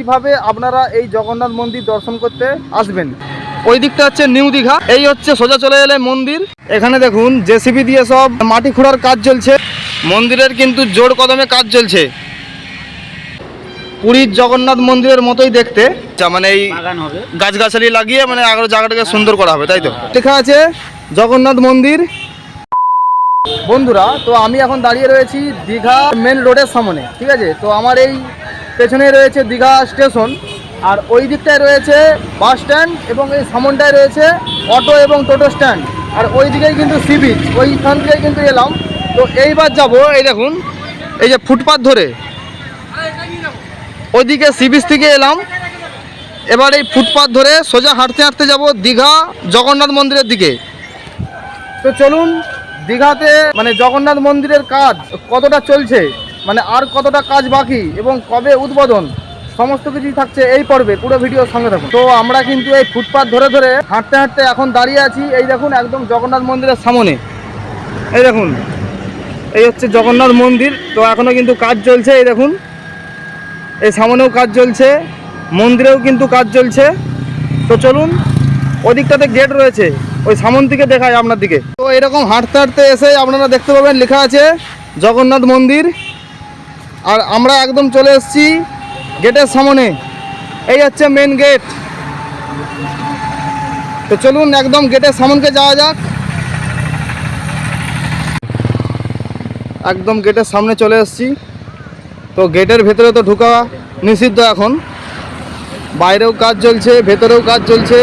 কীভাবে আপনারা এই জগন্নাথ মন্দির দর্শন করতে আসবেন? ওই দিকটা হচ্ছে নিউ দীঘা এই হচ্ছে সোজা চলে এলে মন্দির। এখানে দেখুন জেসিবি দিয়ে সব মাটি খোঁড়ার কাজ চলছে। মন্দিরের কিন্তু জোর কদমে কাজ চলছে। পুরীর জগন্নাথ মন্দিরের মতোই দেখতে। যা মানে এই গাছগাছালি লাগিয়ে মানে আগের জায়গাটাকে সুন্দর করা হবে তাই তো? লেখা আছে জগন্নাথ মন্দির। বন্ধুরা তো আমি এখন দাঁড়িয়ে রয়েছি দীঘা মেন রোডের সামনে ঠিক আছে? তো আমার এই পেছনে রয়েছে দীঘা স্টেশন, আর ওই দিকটায় রয়েছে বাস স্ট্যান্ড এবং এই সামনটায় রয়েছে অটো এবং টোটো স্ট্যান্ড। আর ওই দিকেই কিন্তু সি বিচ, ওইখান থেকে কিন্তু এলাম। তো এইবার যাব, এই দেখুন, এই যে ফুটপাথ ধরে। ওইদিকে সি বিচ থেকে এলাম। এবার এই ফুটপাথ ধরে সোজা হাঁটতে হাঁটতে যাব দীঘা জগন্নাথ মন্দিরের দিকে। তো চলুন, দীঘাতে মানে জগন্নাথ মন্দিরের কাজ কতটা চলছে মানে আর কতটা কাজ বাকি এবং কবে উদ্বোধন, সমস্ত কিছুই থাকছে এই পর্বে, পুরো ভিডিওর সঙ্গে থাকুন। তো আমরা কিন্তু এই ফুটপাথ ধরে ধরে হাঁটতে হাঁটতে এখন দাঁড়িয়ে আছি, এই দেখুন একদম জগন্নাথ মন্দিরের সামনে। এই দেখুন, এই হচ্ছে জগন্নাথ মন্দির, তো এখনও কিন্তু কাজ চলছে, এই দেখুন। এই সামনেও কাজ চলছে, মন্দিরেও কিন্তু কাজ চলছে। তো চলুন, ওদিকটাতে গেট রয়েছে, ওই সামন থেকে দেখায় আপনার দিকে। তো এরকম হাঁটতে হাঁটতে এসে আপনারা দেখতে পাবেন, লেখা আছে জগন্নাথ মন্দির। আর আমরা একদম চলে এসেছি গেটের সামনে। এই হচ্ছে মেন গেট তো চলুন একদম গেটের সামনকে যাওয়া যাক। একদম গেটের সামনে চলে এসেছি। তো গেটের ভেতরে তো ঢোকা নিষিদ্ধ এখন। বাইরেও কাজ চলছে, ভেতরেও কাজ চলছে।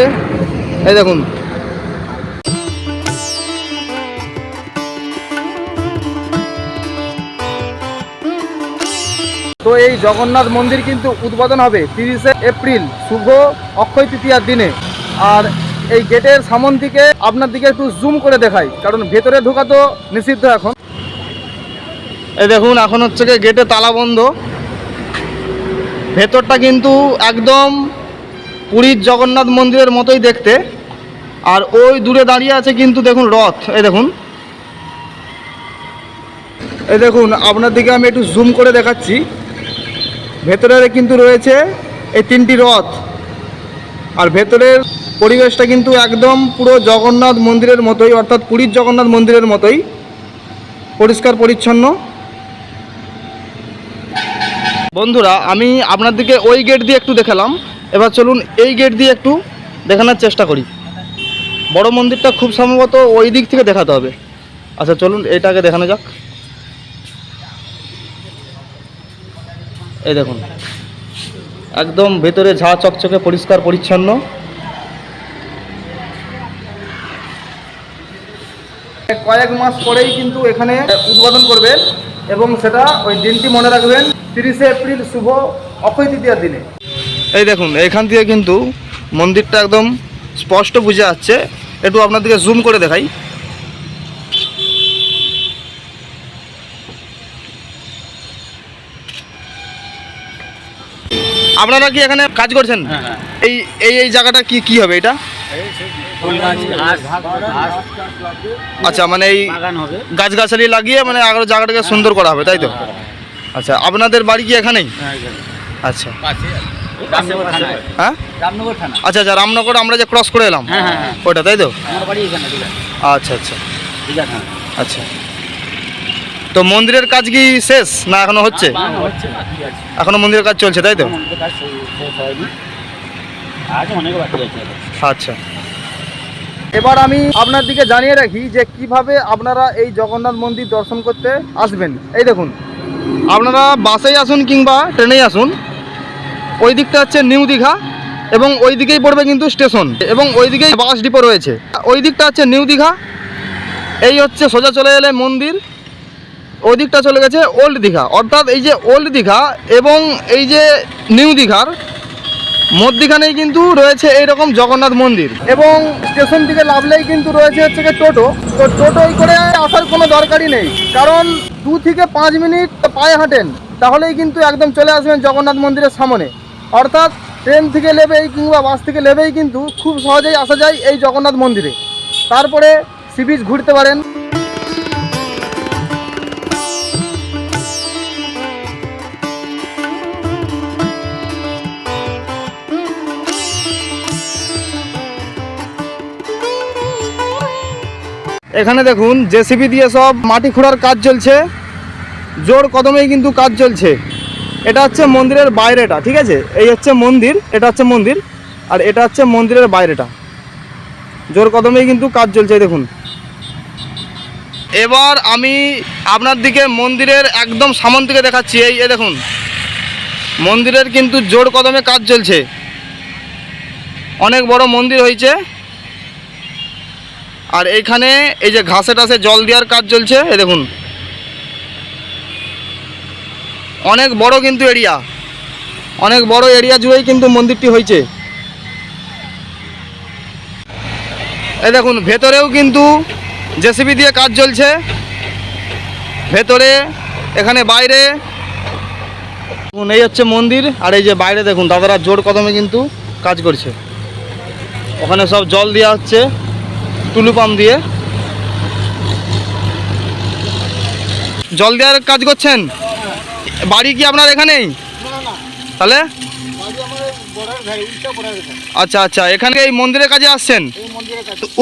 এই দেখুন তো এই জগন্নাথ মন্দির কিন্তু উদ্বোধন হবে তিরিশে এপ্রিল, শুভ অক্ষয় তৃতীয়ার দিনে। আর এই গেটের সামন থেকে আপনার দিকে একটু জুম করে দেখাই, কারণ ভেতরে ঢোকা তো নিষিদ্ধ এখন। এই দেখুন, এখন হচ্ছে গিয়ে গেটে তালা বন্ধ। ভেতরটা কিন্তু একদম পুরীর জগন্নাথ মন্দিরের মতোই দেখতে। আর ওই দূরে দাঁড়িয়ে আছে কিন্তু দেখুন রথ। এই দেখুন। এই দেখুন, আপনার দিকে আমি একটু জুম করে দেখাচ্ছি। ভেতরে কিন্তু রয়েছে এই তিনটি রথ। আর ভেতরের পরিবেশটা কিন্তু একদম পুরো জগন্নাথ মন্দিরের মতোই, অর্থাৎ পুরীর জগন্নাথ মন্দিরের মতোই পরিষ্কার পরিচ্ছন্ন। বন্ধুরা, আমি আপনার দিকে ওই গেট দিয়ে একটু দেখালাম। এবার চলুন এই গেট দিয়ে একটু দেখানোর চেষ্টা করি। বড় মন্দিরটা খুব সম্ভবত ওই দিক থেকে দেখাতে হবে। আচ্ছা চলুন এটাকে দেখানো যাক। এই দেখুন। একদম ভেতরে ঝা চকচকে পরিষ্কার পরিচ্ছন্ন। কয়েক মাস পরেই কিন্তু এখানে উদ্বোধন করবে এবং সেটা ওই দিনটি মনে রাখবেন তিরিশে এপ্রিল শুভ অক্ষয় তৃতীয়ার দিনে। এই দেখুন এখান থেকে কিন্তু মন্দিরটা একদম স্পষ্ট বুঝে যাচ্ছে একটু আপনাদেরকে জুম করে দেখাই। আপনারা কি এখানে কাজ করছেন? হ্যাঁ, হ্যাঁ। এই এই এই জায়গাটা কি কি হবে এটা? আচ্ছা মানে এই বাগান হবে। গাছগাছালি লাগিয়ে মানে আগের জায়গাটাকে সুন্দর করা হবে তাই তো? আচ্ছা আপনাদের বাড়ি কি এখানেই? হ্যাঁ, আচ্ছা। হ্যাঁ? আচ্ছা আচ্ছা রামনগর আমরা যে ক্রস করে এলাম। হ্যাঁ, হ্যাঁ, হ্যাঁ। ওটা তাই তো? আচ্ছা আচ্ছা। আচ্ছা। তো মন্দিরের কাজ কি শেষ না এখনও হচ্ছে? এখনও মন্দিরের কাজ চলছে তাই তো? আচ্ছা। এবার আমি আপনার দিকে জানিয়ে রাখি যে কীভাবে আপনারা এই জগন্নাথ মন্দির দর্শন করতে আসবেন। এই দেখুন আপনারা বাসেই আসুন কিংবা ট্রেনেই আসুন ওই দিকটা হচ্ছে নিউ দীঘা এবং ওই দিকেই পড়বে কিন্তু স্টেশন এবং ওই দিকেই বাস ডিপো রয়েছে। ওই দিকটা হচ্ছে নিউ দীঘা এই হচ্ছে সোজা চলে এলে মন্দির। ওই দিকটা চলে গেছে ওল্ড দীঘা। অর্থাৎ এই যে ওল্ড দীঘা এবং এই যে নিউ দীঘার মধ্যিখানেই কিন্তু রয়েছে এইরকম জগন্নাথ মন্দির। এবং স্টেশন থেকে লাভলেই কিন্তু রয়েছে হচ্ছে গিয়ে টোটো। তো টোটোই করে আসার কোনো দরকারই নেই। কারণ দু থেকে পাঁচ মিনিট পায়ে হাঁটেন, তাহলেই কিন্তু একদম চলে আসবেন জগন্নাথ মন্দিরের সামনে। অর্থাৎ ট্রেন থেকে নেবেই কিংবা বাস থেকে নেবেই কিন্তু খুব সহজেই আসা যায় এই জগন্নাথ মন্দিরে। তারপরে সি বিচ ঘুরতে পারেন। এখানে দেখুন, জেসিবি দিয়ে সব মাটি খোঁড়ার কাজ চলছে। জোর কদমেই কিন্তু কাজ চলছে। এটা হচ্ছে মন্দিরের বাইরেটা, ঠিক আছে? এই হচ্ছে মন্দির, এটা হচ্ছে মন্দির, আর এটা হচ্ছে মন্দিরের বাইরেটা। জোর কদমেই কিন্তু কাজ চলছে দেখুন। এবার আমি আপনার দিকে মন্দিরের একদম সামন থেকে দেখাচ্ছি, এই এ দেখুন। মন্দিরের কিন্তু জোর কদমে কাজ চলছে। অনেক বড় মন্দির হয়েছে। আর এইখানে এই যে ঘাসে টাসে জল দেওয়ার কাজ চলছে, এ দেখুন। অনেক বড় কিন্তু এরিয়া অনেক বড় এরিয়া জুড়েই কিন্তু মন্দিরটি হয়েছে। এ দেখুন, ভেতরেও কিন্তু জেসিবি দিয়ে কাজ চলছে। ভেতরে, এখানে বাইরে। এই হচ্ছে মন্দির, আর এই যে বাইরে দেখুন, দাদারা জোর কদমে কিন্তু কাজ করছে। ওখানে সব জল দেওয়া হচ্ছে। টুলু পাম্প দিয়ে। জল দেওয়ার কাজ করছেন? বাড়ি কি আপনার এখানেই? তাহলে? আচ্ছা আচ্ছা এখানে এই মন্দিরের কাজে আসছেন?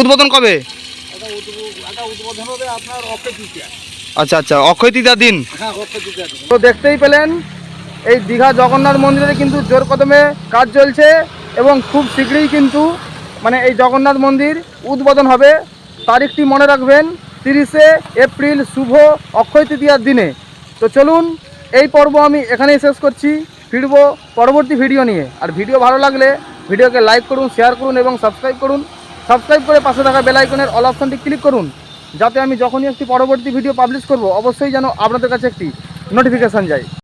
উদ্বোধন কবে? আচ্ছা আচ্ছা অক্ষয় তৃতীয়ার দিন। তো দেখতেই পেলেন, এই দীঘা জগন্নাথ মন্দিরে কিন্তু জোর কদমে কাজ চলছে এবং খুব শীঘ্রই কিন্তু মানে এই জগন্নাথ মন্দির উদ্বোধন হবে তারিখটি মনে রাখবেন তিরিশে এপ্রিল শুভ অক্ষয় তৃতীয়ার দিনে। তো চলুন, এই পর্ব আমি এখানেই শেষ করছি। ফিরব পরবর্তী ভিডিও নিয়ে। আর ভিডিও ভালো লাগলে ভিডিওকে লাইক করুন, শেয়ার করুন এবং সাবস্ক্রাইব করুন। সাবস্ক্রাইব করে পাশে থাকা বেল আইকনের অল অপশনটি ক্লিক করুন, যাতে আমি যখনই একটি পরবর্তী ভিডিও পাবলিশ করব, অবশ্যই যেন আপনাদের কাছে একটি নোটিফিকেশান যায়।